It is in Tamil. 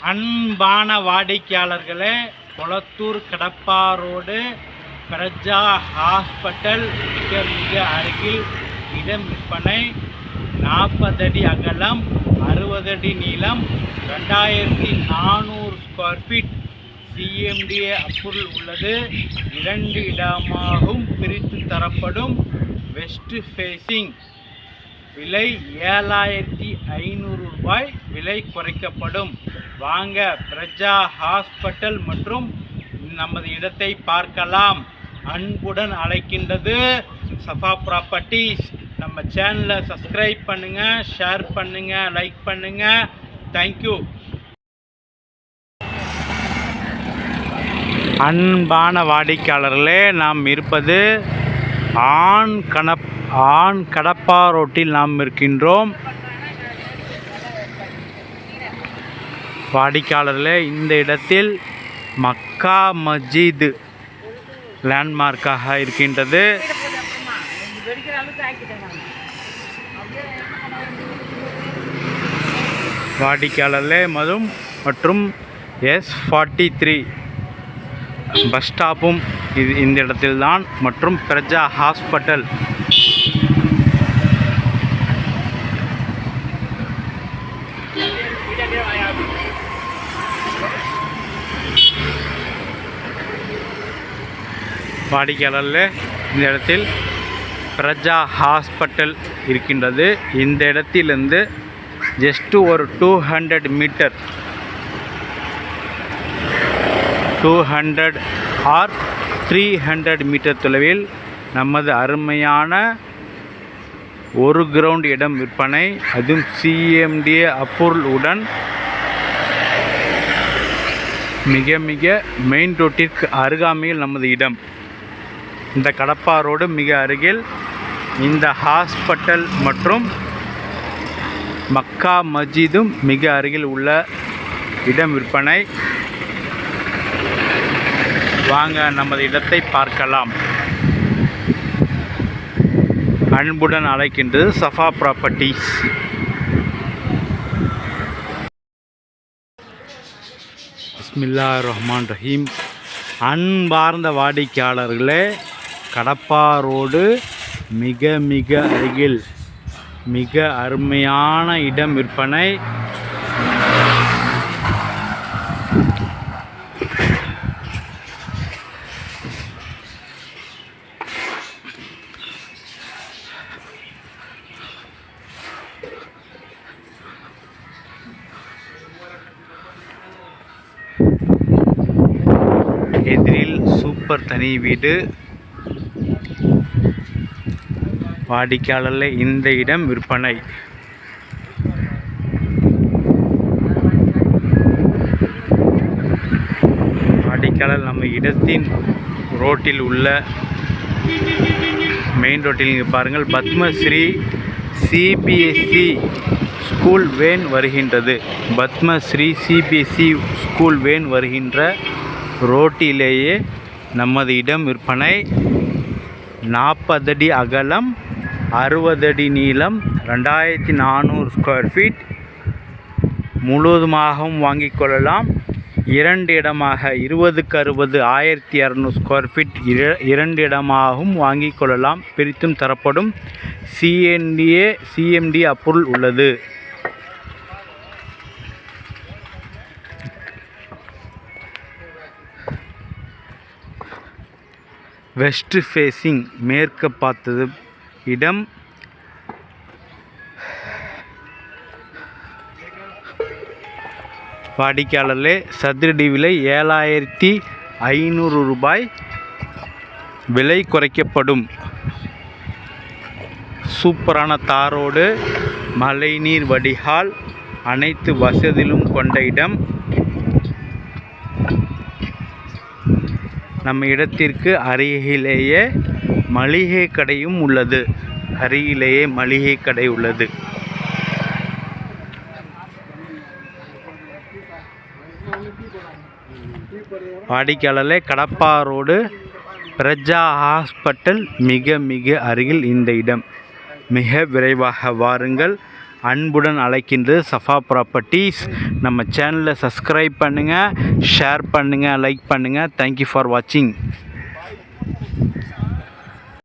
அன்பான வாடிக்கையாளர்களே கொளத்தூர் கடப்பாரோடு பிரஜா ஹாஸ்பிட்டல் மிக மிக அருகில் இடம் விற்பனை. நாற்பது அடி அகலம் அறுபது அடி நீளம் ரெண்டாயிரத்தி நானூறு ஸ்கொயர் ஃபீட் சிஎம்டிஏ அப்ரூவல் உள்ளது. இரண்டு இடமாகவும் பிரித்து தரப்படும் வெஸ்ட் ஃபேஸிங் விலை ஏழாயிரத்தி ஐநூறு ரூபாய் விலை குறைக்கப்படும். வாங்க பிரஜா ஹாஸ்பிட்டல் மற்றும் நமது இடத்தை பார்க்கலாம். அன்புடன் அழைக்கின்றது சஃபா ப்ராப்பர்ட்டிஸ். நம்ம சேனலை சப்ஸ்கிரைப் பண்ணுங்க ஷேர் பண்ணுங்க லைக் பண்ணுங்க. தேங்க்யூ அன்பான வாடிக்கையாளர்களே நாம் இருப்பது ஆண் கணப் ஆண் கடப்பா ரோட்டில் நாம் இருக்கின்றோம். வாடிக்கையாளர்களே இந்த இடத்தில் மக்கா மஜீது லேண்ட்மார்க்காக இருக்கின்றது. வாடிக்கையாளர்களே மதும் மற்றும் எஸ் ஃபார்ட்டி த்ரீ பஸ் ஸ்டாப்பும் இது இந்த இடத்தில்தான். மற்றும் பிரஜா ஹாஸ்பிட்டல் வாடிக்கையாளரில் இந்த இடத்தில் பிரஜா ஹாஸ்பிட்டல் இருக்கின்றது. இந்த இடத்திலிருந்து ஜஸ்ட்டு ஒரு two hundred metre two hundred or three hundred metre தொலைவில் நமது அருமையான ஒரு கிரவுண்ட் இடம் விற்பனை. அதுவும் சிஎம்டிஏ அப்பொருள் உடன் மிக மிக மெயின் ரோட்டிற்கு அருகாமையில் நமது இடம். இந்த கடப்பா ரோடு மிக அருகில் இந்த ஹாஸ்பிட்டல் மற்றும் மக்கா மஸ்ஜிதும் மிக அருகில் உள்ள இடம் விற்பனை. வாங்க நமது இடத்தை பார்க்கலாம். அன்புடன் அழைக்கின்றது சஃபா ப்ராப்பர்ட்டிஸ் பிஸ்மில்லா ரஹ்மான் ரஹீம். அன்பார்ந்த வாடிக்கையாளர்களே கடப்பா ரோடு மிக மிக அருகில் மிக அருமையான இடம் விற்பனை. எதிரில் சூப்பர் தனி வீடு. வாடிக்கையாளரில் இந்த இடம் விற்பனை. வாடிக்கையாளர் நம்ம இடத்தின் ரோட்டில் உள்ள மெயின் ரோட்டில் இங்கே பாருங்கள். பத்மஸ்ரீ சிபிஎஸ்சி ஸ்கூல் வேன் வருகின்றது. பத்மஸ்ரீ சிபிஎஸ்சி ஸ்கூல் வேன் வருகின்ற ரோட்டிலேயே நமது இடம் விற்பனை. நாற்பது அடி அகலம் அறுபது அடி நீளம் ரெண்டாயிரத்தி நானூறு ஸ்கொயர் ஃபீட் முழுவதுமாகவும் வாங்கிக் கொள்ளலாம். இரண்டு இடமாக இருபதுக்கு அறுபது ஆயிரத்தி இரநூறு ஸ்கொயர் ஃபீட் இர இரண்டு இடமாகவும் வாங்கிக் கொள்ளலாம். பிரித்தும் தரப்படும். சிஎன்டிஏ சிஎம்டி அப்ரூவல் உள்ளது. வெஸ்ட் ஃபேஸிங் மேற்க பார்த்தது. இடம். வாடிக்கையாளர்களே சதுரடி விலை ஏழாயிரத்தி ஐநூறு ரூபாய் விலை குறைக்கப்படும். சூப்பரான தாரோடு மழைநீர் வடிகால் அனைத்து வசதியிலும் கொண்ட இடம். நம்ம இடத்திற்கு அருகிலேயே மளிகை கடையும் உள்ளது. அருகிலேயே மளிகை கடை உள்ளது. வாடிக்கையாளர்களே கடப்பா ரோடு பிரஜா ஹாஸ்பிட்டல் மிக மிக அருகில் இந்த இடம். மிக விரைவாக வாருங்கள். அன்புடன் அழைக்கின்றது சஃபா ப்ராப்பர்ட்டிஸ் நம்ம சேனலை சப்ஸ்கிரைப் பண்ணுங்கள் ஷேர் பண்ணுங்கள் லைக் பண்ணுங்கள் தேங்க்யூ ஃபார் வாட்சிங்